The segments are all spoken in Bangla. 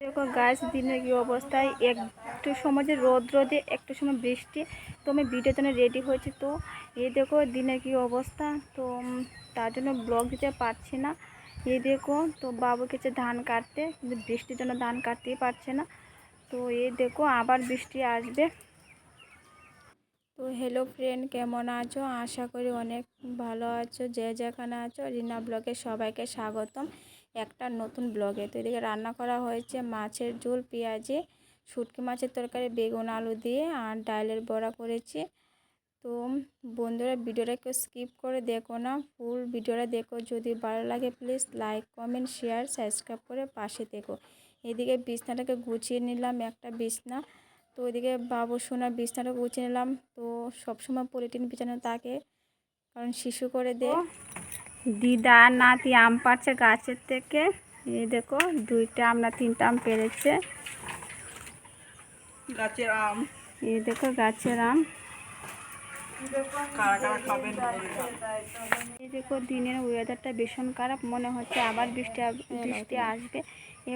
দেখো গাছ দিনের কি অবস্থায় একটু সময় যে রোদ রোদে একটু সময় বৃষ্টি। তো আমি ভিডিওর জন্য রেডি হয়েছি তো। এই দেখো দিনের কি অবস্থা? তো তার জন্য ব্লগ দিতে পারছি না। এই দেখো, তো বাবু গেছে ধান কাটতে, কিন্তু বৃষ্টির জন্য ধান কাটতেই পারছে না। তো এই দেখো আবার বৃষ্টি আসবে। তো হ্যালো ফ্রেন্ড কেমন আছো? আশা করি অনেক ভালো আছো। যে যেখানে আছো, রিনা ব্লগে সবাইকে স্বাগতম। একটা নতুন ব্লগে। তো এদিকে রান্না করা হয়েছে মাছের ঝোল, পেঁয়াজে শুটকি মাছের তরকারি, বেগুন, আলু দিয়ে আর ডালের বড়া করেছি। তো বন্ধুরা ভিডিওটা কেউ স্কিপ করে দেখো না, ফুল ভিডিওটা দেখো। যদি ভালো লাগে please like, comment, share, subscribe করে পাশে দেখো এদিকে বিছনাটাকে গুছিয়ে নিলাম, একটা বিছনা। তো ওইদিকে বাবু সোনা বিছনাটা গুছিয়ে নিলাম। তো সবসময় পলিটিন বিছানো তাকে কারণ শিশু করে দে। দিদা নাতি আম পাড়ছে গাছের থেকে। এই দেখো দুইটা আমরা তিনটা আম পেরেছে। গাছের আম। এই দেখো গাছের আম। এই দেখো দিনের ওয়েদারটা ভীষণ খারাপ। মনে হচ্ছে আবার বৃষ্টি বৃষ্টি আসবে।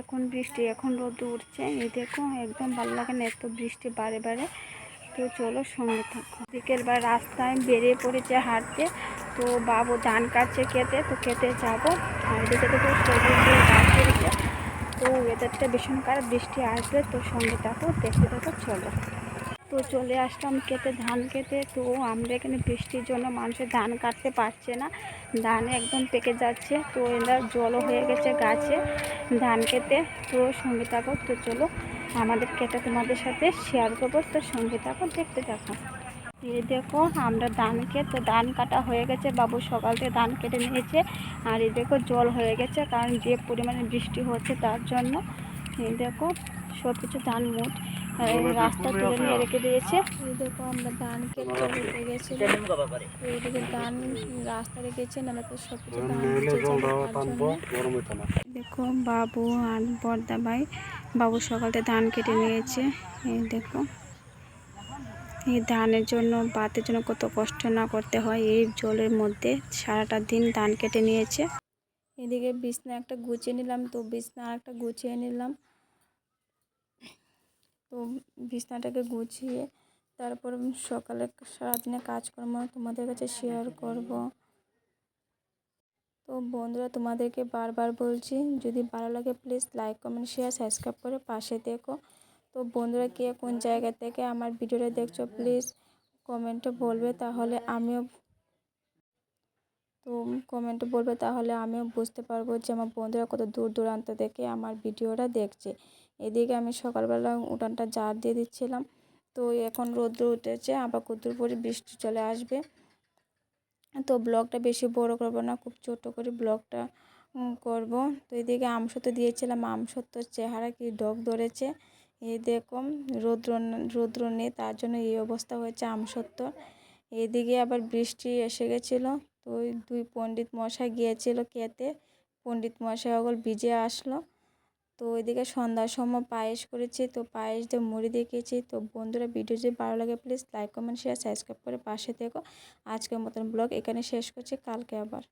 এখন বৃষ্টি এখন রোদ উঠছে। এই দেখো একদম ভালো লাগে না এত বৃষ্টি বারে বারে। তো চলো সঙ্গে থাকো। বিকেলবার রাস্তায় বেরিয়ে পড়েছে হাঁটতে। তো বাবু ধান কাটছে খেতে, তো খেতে যাব। আর গাছ বেরিয়েছে। তো ওয়েদারটা ভীষণ খারাপ, বৃষ্টি আসবে, তো সঙ্গে থাকো, দেখতে দেখো চলো। তো চলে আসলাম কেটে ধান কেটে তো আমরা এখানে বৃষ্টির জন্য মানুষের ধান কাটতে পারছে না। ধান একদম পেকে যাচ্ছে, তো এরা জলও হয়ে গেছে গাছে ধান কেটে তো সঙ্গে থাকো, তো চলো। আমাদের কেটে তোমাদের সাথে শেয়ার করব, তো সঙ্গে থাকো, দেখতে থাকো। এই দেখো আমরা ধান তো ধান কাটা হয়ে গেছে বাবু সকাল থেকে ধান কেটে নিয়েছে। আর এই দেখো জল হয়ে গেছে কারণ যে পরিমাণে বৃষ্টি হচ্ছে তার জন্য। এই দেখো সব কিছু ধান মুঠ রাস্তা তুলে নিয়ে রেখে দিয়েছে। এই দেখো আমরা ধান কেটে রেখে গেছিলাম। এইদিকে ধান রাস্তা রেখেছে নাহলে তো সব কিছু ধান। দেখো বাবু আর বর্দা ভাই বাবু সকালে ধান কেটে নিয়েছে। এই দেখো। এই ধানের জন্য বাতের জন্য কত কষ্ট না করতে হয়, এই জলের মধ্যে সারাটা দিন ধান কেটে নিয়েছে। এদিকে বিছনা একটা গুছিয়ে নিলাম, তো বিছনা একটা গুছিয়ে নিলাম। তো বিছনাটাকে গুছিয়ে তারপর সকালে সারাদিনে কাজকর্ম তোমাদের কাছে শেয়ার করব। তো বন্ধুরা, তোমাদেরকে বারবার বলছি, যদি ভালো লাগে please like comment share subscribe করে পাশে দেখো। তো বন্ধুরা, কে কোন জায়গা থেকে আমার ভিডিওটা দেখছ প্লিজ কমেন্টে বলবে। তাহলে আমিও তো কমেন্টে বলবে, তাহলে আমিও বুঝতে পারব যে আমার বন্ধুরা কত দূর দূরান্ত থেকে আমার ভিডিওটা দেখছে। এদিকে আমি সকালবেলা উঠানটা জার দিয়ে দিচ্ছিলাম। তো এখন রোদ্র উঠেছে, আবার কুদ্দুর পরে বৃষ্টি চলে আসবে। তো ব্লগটা বেশি বড় করব না, খুব ছোট করে ব্লগটা করব। তো এদিকে আমসত্ব দিয়েছিলাম আমসত্বর চেহারা কি ডগ ধরেছে। এই দেখো রৌদ্র রৌদ্র নেই, তার জন্য এই অবস্থা হয়েছে আমসত্বর এদিকে আবার বৃষ্টি এসে গেছিল, তো ওই দুই পণ্ডিত মশাই গিয়েছিল খেতে। পণ্ডিত মশাই ওগুলো ভিজে আসলো। তো ওইদিকে সন্ধ্যার সময় পায়েস করেছি, তো পায়েস দিয়ে মুড়ি দিয়ে খেয়েছি। তো বন্ধুরা, ভিডিও যদি ভালো লাগে please like comment share subscribe করে পাশে থেকো। আজকের মতন ব্লগ এখানে শেষ করছি, কালকে আবার।